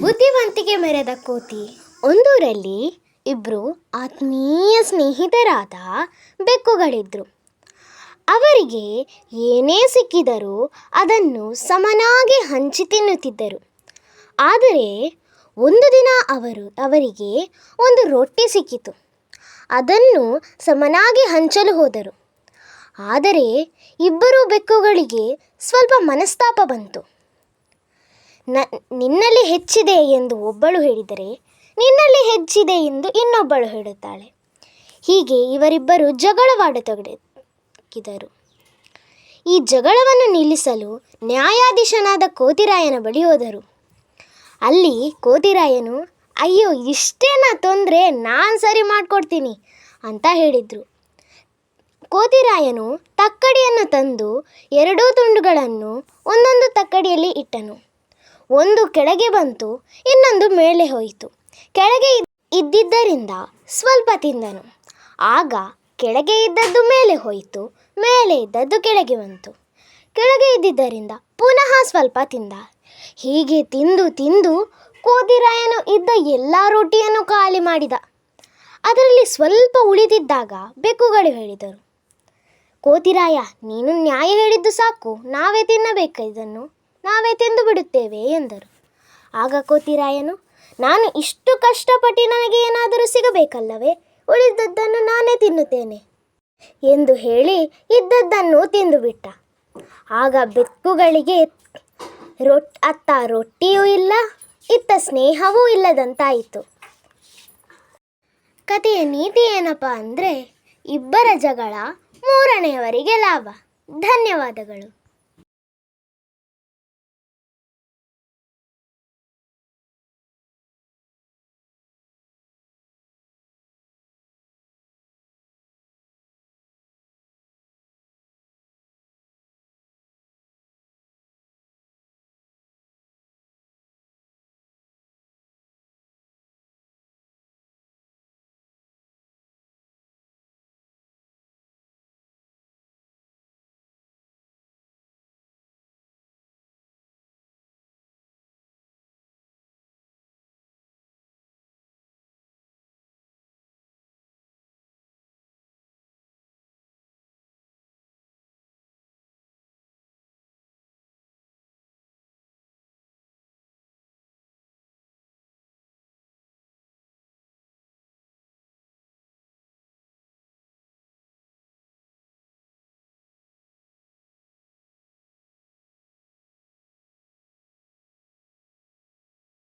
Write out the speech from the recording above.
ಬುದ್ಧಿವಂತಿಕೆ ಮೆರೆದ ಕೋತಿ ಒಂದೂರಲ್ಲಿ ಇಬ್ಬರು ಆತ್ಮೀಯ ಸ್ನೇಹಿತರಾದ ಬೆಕ್ಕುಗಳಿದ್ರು. ಅವರಿಗೆ ಏನೇ ಸಿಕ್ಕಿದರೂ ಅದನ್ನು ಸಮನಾಗಿ ಹಂಚಿ ತಿನ್ನುತ್ತಿದ್ದರು. ಆದರೆ ಒಂದು ದಿನ ಅವರು ಅವರಿಗೆ ಒಂದು ರೊಟ್ಟಿ ಸಿಕ್ಕಿತು. ಅದನ್ನು ಸಮನಾಗಿ ಹಂಚಲು ಹೋದರು. ಆದರೆ ಇಬ್ಬರು ಬೆಕ್ಕುಗಳಿಗೆ ಸ್ವಲ್ಪ ಮನಸ್ತಾಪ ಬಂತು. ನ, ನಿನ್ನಲ್ಲಿ ಹೆಚ್ಚಿದೆ ಎಂದು ಒಬ್ಬಳು ಹೇಳಿದರೆ, ನಿನ್ನಲ್ಲಿ ಹೆಚ್ಚಿದೆ ಎಂದು ಇನ್ನೊಬ್ಬಳು ಹೇಳುತ್ತಾಳೆ. ಹೀಗೆ ಇವರಿಬ್ಬರು ಜಗಳವಾಡತೊಡಗಿದರು ಈ ಜಗಳವನ್ನು ನಿಲ್ಲಿಸಲು ನ್ಯಾಯಾಧೀಶನಾದ ಕೋತಿರಾಯನ ಬಳಿ ಹೋದರು. ಅಲ್ಲಿ ಕೋತಿರಾಯನು, ಅಯ್ಯೋ, ಇಷ್ಟೇನ ತೊಂದರೆ? ನಾನು ಸರಿ ಮಾಡಿಕೊಡ್ತೀನಿ ಅಂತ ಹೇಳಿದರು. ಕೋತಿರಾಯನು ತಕ್ಕಡಿಯನ್ನು ತಂದು ಎರಡೂ ತುಂಡುಗಳನ್ನು ಒಂದೊಂದು ತಕ್ಕಡಿಯಲ್ಲಿ ಇಟ್ಟನು. ಒಂದು ಕೆಳಗೆ ಬಂತು, ಇನ್ನೊಂದು ಮೇಲೆ ಹೋಯಿತು. ಕೆಳಗೆ ಇದ್- ಇದ್ದಿದ್ದರಿಂದ ಸ್ವಲ್ಪ ತಿಂದನು. ಆಗ ಕೆಳಗೆ ಇದ್ದದ್ದು ಮೇಲೆ ಹೋಯಿತು, ಮೇಲೆ ಇದ್ದದ್ದು ಕೆಳಗೆ ಬಂತು. ಕೆಳಗೆ ಇದ್ದಿದ್ದರಿಂದ ಪುನಃ ಸ್ವಲ್ಪ ತಿಂದ. ಹೀಗೆ ತಿಂದು ತಿಂದು ಕೋತಿರಾಯನು ಇದ್ದ ಎಲ್ಲ ರೊಟ್ಟಿಯನ್ನು ಖಾಲಿ ಮಾಡಿದ. ಅದರಲ್ಲಿ ಸ್ವಲ್ಪ ಉಳಿದಿದ್ದಾಗ ಬೆಕ್ಕುಗಳು ಹೇಳಿದರು. ಕೋತಿರಾಯ ನೀನು ನ್ಯಾಯ ಹೇಳಿದ್ದು ಸಾಕು, ನಾವೇ ತಿನ್ನಬೇಕು ಇದನ್ನು. ನಾವೇ ತಿಂದು ಬಿಡುತ್ತೇವೆ ಎಂದರು. ಆಗ ಕೋತಿರಾಯನು, ನಾನು ಇಷ್ಟು ಕಷ್ಟಪಟ್ಟು ನನಗೆ ಏನಾದರೂ ಸಿಗಬೇಕಲ್ಲವೇ? ಉಳಿದದ್ದನ್ನು ನಾನೇ ತಿನ್ನುತ್ತೇನೆ ಎಂದು ಹೇಳಿ ಇದ್ದದ್ದನ್ನು ತಿಂದುಬಿಟ್ಟ. ಆಗ ಬೆಕ್ಕುಗಳಿಗೆ ರೊಟ್, ಅತ್ತ ರೊಟ್ಟಿಯೂ ಇಲ್ಲ, ಇತ್ತ ಸ್ನೇಹವೂ ಇಲ್ಲದಂತಾಯಿತು. ಕಥೆಯ ನೀತಿ ಏನಪ್ಪ ಅಂದರೆ, ಇಬ್ಬರ ಜಗಳ ಮೂರನೆಯವರಿಗೆ ಲಾಭ. ಧನ್ಯವಾದಗಳು.